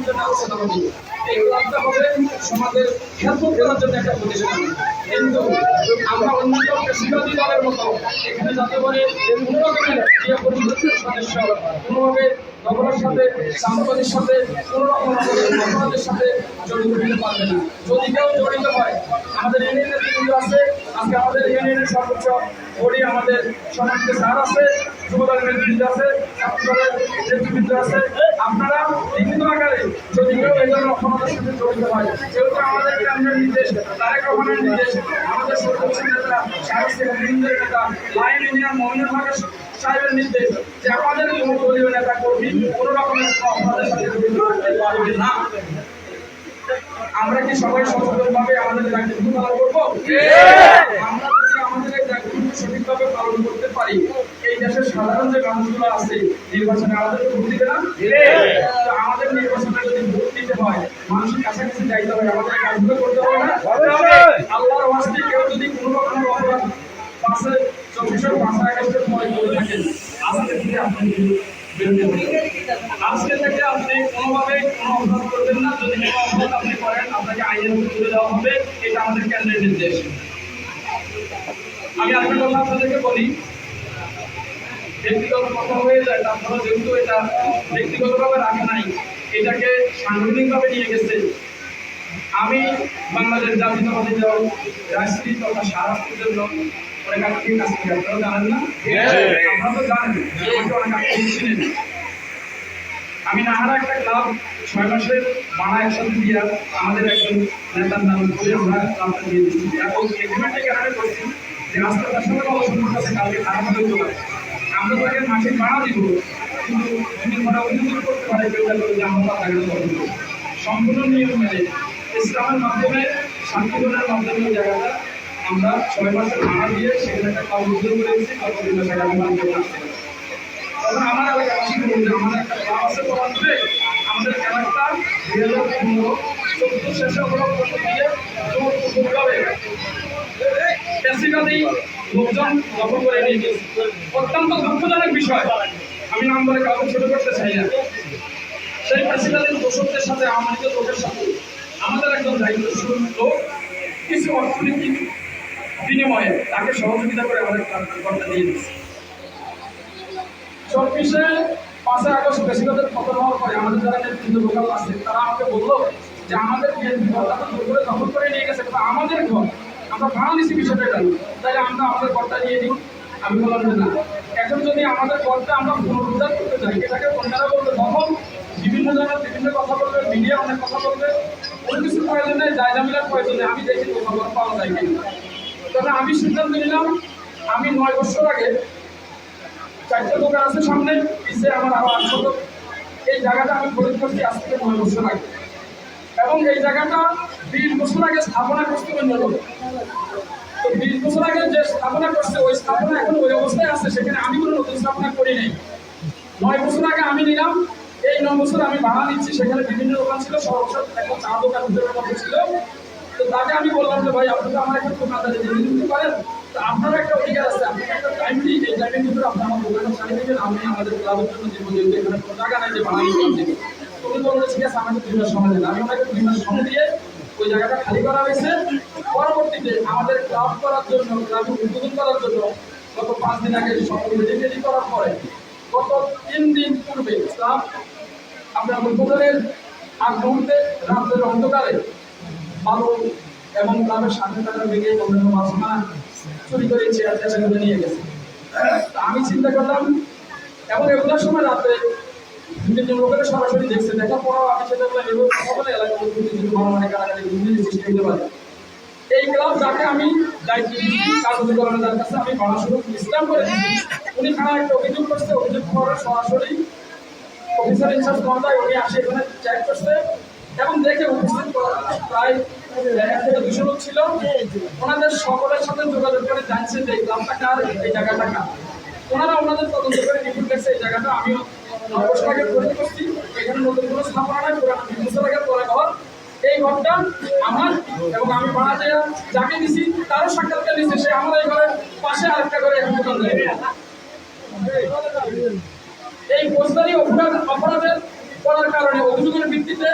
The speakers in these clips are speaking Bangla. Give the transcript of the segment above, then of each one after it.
আলোচনা হবে সমাজের করার জন্য একটা প্রতিষ্ঠান কিন্তু আমরা অন্য কৃষিবাদী দলের মতো এখানে যাতে করে সদস্য কোনোভাবে নগরের সাথে সাংবাদিক সাথে কোনো সাথে জড়িত হতে পারবে না যদি কেউ জড়িত হয় আমাদের ইউনিয়নের নেতৃবৃন্দ আছে, আজকে আমাদের ইউনিয়নের সর্বোচ্চ বডি, আমাদের সমাজকে স্যার আছে যুবদলের নেতৃবৃন্দ আছে ছাত্রদলের নেতৃবৃন্দ আছে। আপনারা বিভিন্ন আকারে যদি কেউ এই ধরনের অপরাধের সাথে জড়িত হয় যেহেতু আমাদের কেন্দ্রের নির্দেশ তারেক রহমানের নির্দেশ আমাদের সর্বোচ্চ নেতা নেতা লাইন হকের সাহেবের নির্দেশ যে আমাদের কোনো দলীয় নেতা কর্মী কোনো রকমের অপরাধের সাথে জড়িত থাকতে পারবে না। আমরা কি সবাই সচেতনভাবে আমাদের দায়িত্ব পালন করব? আমরা যদি আমাদের সঠিকভাবে পালন করতে পারি। এই দেশের সাধারণ যে মানুষগুলো আছে নির্বাচনে আমাদের ভোট দিবে না? আমাদের নির্বাচনে যদি ভোট দিতে হয় মানুষের কাছাকাছি যাইতে হয় আমাদের কাজগুলো করতে হবে না? আল্লাহর ওয়াস্তে কেউ যদি কোনো রকমের অপরাধ পাশে চব্বিশের পাঁচশো আগস্টের পরে করে থাকেন আজকে থেকে আপনি। আজকে থেকে আপনি কোনোভাবে কোনো অপরাধ করবেন না। যদি কোনো অপরাধ আপনি করেন আপনাকে আইনের তুলে দেওয়া হবে। এটা আমাদের কেন্দ্রের নির্দেশ। আমি আরেকটা কথা আপনাদেরকে বলি ব্যক্তিগত কথা হয়ে যায় তারপরে যেহেতু এটা ব্যক্তিগতভাবে রাখা নাই এটাকে সাংগঠনিকভাবে নিয়ে গেছে। আমি বাংলাদেশ জাতীয়তাবাদী দল রাজনীতি তথা স্বরাষ্ট্রের জন্য অনেক আগে কাজ করি আপনারা জানেন না? আপনারা তো জানেন অনেক আগে চিনেন। আমি নাহারা একটা ক্লাব ছয় মাসের মানা একসাথে দিয়া আমাদের একজন নেতার নাম করে আমরা ক্লাবটা দিয়ে দিচ্ছি এবং এগ্রিমেন্টে কেন করছি তার সঙ্গে অবসর কাছে কালকে খারাপ হয়ে আমরা তাকে মাসিক ভাড়া দিব, কিন্তু যদি ভাড়া অভিযোগ করতে পারে কেউ যে আমরা করব। সম্পূর্ণ নিয়ম মাধ্যমে শান্তিপূর্ণের মাধ্যমে জায়গাটা আমরা ছয় মাসের ভাড়া দিয়ে সেখানে একটা ক্লাব উদ্যোগ করে দিচ্ছি গত দুই মাস আগে আমি মানতে পারছি। তখন আমার এলাকাবাসী বলুন যে আমাদের একটা ক্লাব আছে আমাদের ক্যারেক্টার দুই হাজার পনেরো চোদ্দ দিয়ে জোরপূর্বকভাবে লোকজন করে অত্যন্ত দুঃখজনক বিষয়। আমি নাম বলে কাউকে ছোট করতে চাই না। সেই প্যাসিভাদির দোষকদের সাথে আমাদের লোকের সাথে আমাদের একজন দায়িত্বশীল লোক, কিছু অর্থনৈতিক বিনিময়ে তাকে সহযোগিতা করে আমাদের কার্যকর্তা দিয়ে দিচ্ছে চব্বিশে পাঁচই আগস্ট বেশিগতের পতন হওয়ার পরে আমাদের যারা নেতৃত্ব লোকাল আছে, তারা আমাকে বলল যে আমাদের বিএনপি ঘরটা তো করে দখল করে নিয়ে গেছে আমাদের ঘর আমরা ভাড়া নিছি বিষয়টা জানি। তাই আমরা আমাদের ঘরটা নিয়ে নিই। আমি বললাম যে না। এখন যদি আমাদের ঘরটা আমরা পুনরুদ্ধার করতে চাই, এটাকে অন্যরা বলবে তখন বিভিন্ন জনের বিভিন্ন কথা বলবে, মিডিয়া অনেক কথা বলবে। কোনো কিছু প্রয়োজন নেই জায়গা জামিলার প্রয়োজন নেই। আমি দেখি খবর পাওয়া যায় কিনা। তবে আমি সিদ্ধান্ত নিলাম, আমি নয় বছর আগে চারটে দোকান আছে সামনে পিছে আমার আরও আটশো এই জায়গাটা আমি খরিদ করছি আজ থেকে নয় বছর আগে। এবং এই জায়গাটা বিশ বছর আগে স্থাপনা করতে অন্য লোক তো বিশ যে স্থাপনা করছে, ওই স্থাপনা এখন ওই অবস্থায় আছে, সেখানে আমি কোনো নতুন স্থাপনা করি নাই। নয় আগে আমি নিলাম, এই বছর আমি ভাড়া নিচ্ছি সেখানে বিভিন্ন দোকান ছিল সর্বশেষ একটা চা দোকান মধ্যে ছিল। তো তাকে আমি বললাম যে, ভাই, আপনি তো আমার একটা দোকানদারি দিয়ে দিতে পারেন। তো একটা অধিকার আছে আপনি একটা টাইম দিই এই টাইমের ভিতরে আপনি আমার আমি আমাদের এখানে টাকা আমাকে সময় দেন। আমি ওনাকে দুই মাস সময় দিয়ে ওই জায়গাটা খালি করা হয়েছে। পরবর্তীতে আমাদের ক্লাব করার জন্য ক্লাব উদ্বোধন করার জন্য গত পাঁচ দিন আগে সকল মিটিং করার পরে গত তিন দিন পূর্বে ক্লাব আপনার উদ্বোধনের আগ মুহূর্তে রাতের অন্ধকারে বালু এবং ক্লাবের সামনে টাকা ভেঙে অন্যান্য বাসনা চুরি করে চেয়ার চেয়ার নিয়ে গেছে। আমি চিন্তা করলাম, এবং এগুলোর সময় রাতে বিভিন্ন লোকেরা সরাসরি দেখছে দেখার পরও আমি সেটা কথা এলাকার মারামারি কারাগারি বিভিন্ন সৃষ্টি হতে পারে। এই ক্লাব যাকে আমি দায়িত্ব দিচ্ছি কার্যকরণের তার কাছে আমি পড়াশুনো ইসলাম করে উনি খানা একটা অভিযোগ করছে, অভিযোগ করার সরাসরি অফিসার ইনচার্জ মহোদয়, উনি আসে এখানে চেক করছে এবং দেখে উপস্থিত প্রায় এক থেকে দুশো লোক ছিল। ওনাদের সকলের সাথে যোগাযোগ করে জানছে যে এই ক্লাবটা কার, এই জায়গাটা কার। ওনারা ওনাদের তদন্ত করে রিপোর্ট দেখছে এই জায়গাটা আমিও বছর তৈরি করছি। এখানে নতুন কোনো স্থাপনা নাই, পুরানো তিন বছর আগে পরে ঘর এই ঘরটা আমার এবং আমি ভাড়া দেওয়া যাকে দিছি, তারও সাক্ষাৎকার দিচ্ছে সে আমার এই ঘরের পাশে আরেকটা করে দোকান দেয় এই ফৌজদারি অপরাধ অপরাধের করার কারণে, অভিযোগের ভিত্তিতে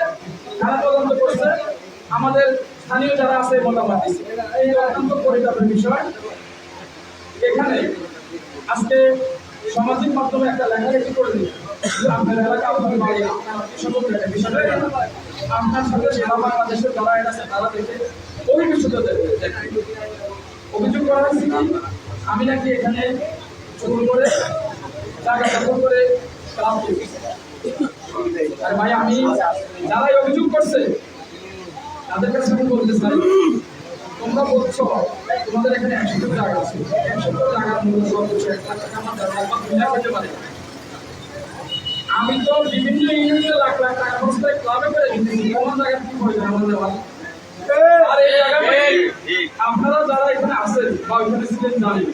আমাদের স্থানীয় যারা আছে মতামত দিচ্ছে এই অত্যন্ত পরিতাপের বিষয়। এখানে আজকে সামাজিক মাধ্যমে একটা লেখালেখি করে যে অভিযোগ করা হয়েছে আমি নাকি এখানে চুর করে টাকা দখল করে ভাই আমি যারাই অভিযোগ করছে, তাদের কাছে আমি বলতে চাই, তোমরা বলছো, তোমাদের এখানে একশো টাকা আছে। একশো টাকার মূল্য সর্বোচ্চ এক লাখ টাকা আমার দুই লাখ হতে পারে। আমি তো বিভিন্ন ইউনিটে লাখ লাখ টাকা খরচ করে ক্লাবে করে দিতেছি কোন জায়গায় কি যায় আমাদের আর এই। আপনারা যারা এখানে আছেন বা ওইখানে ছিলেন জানেন।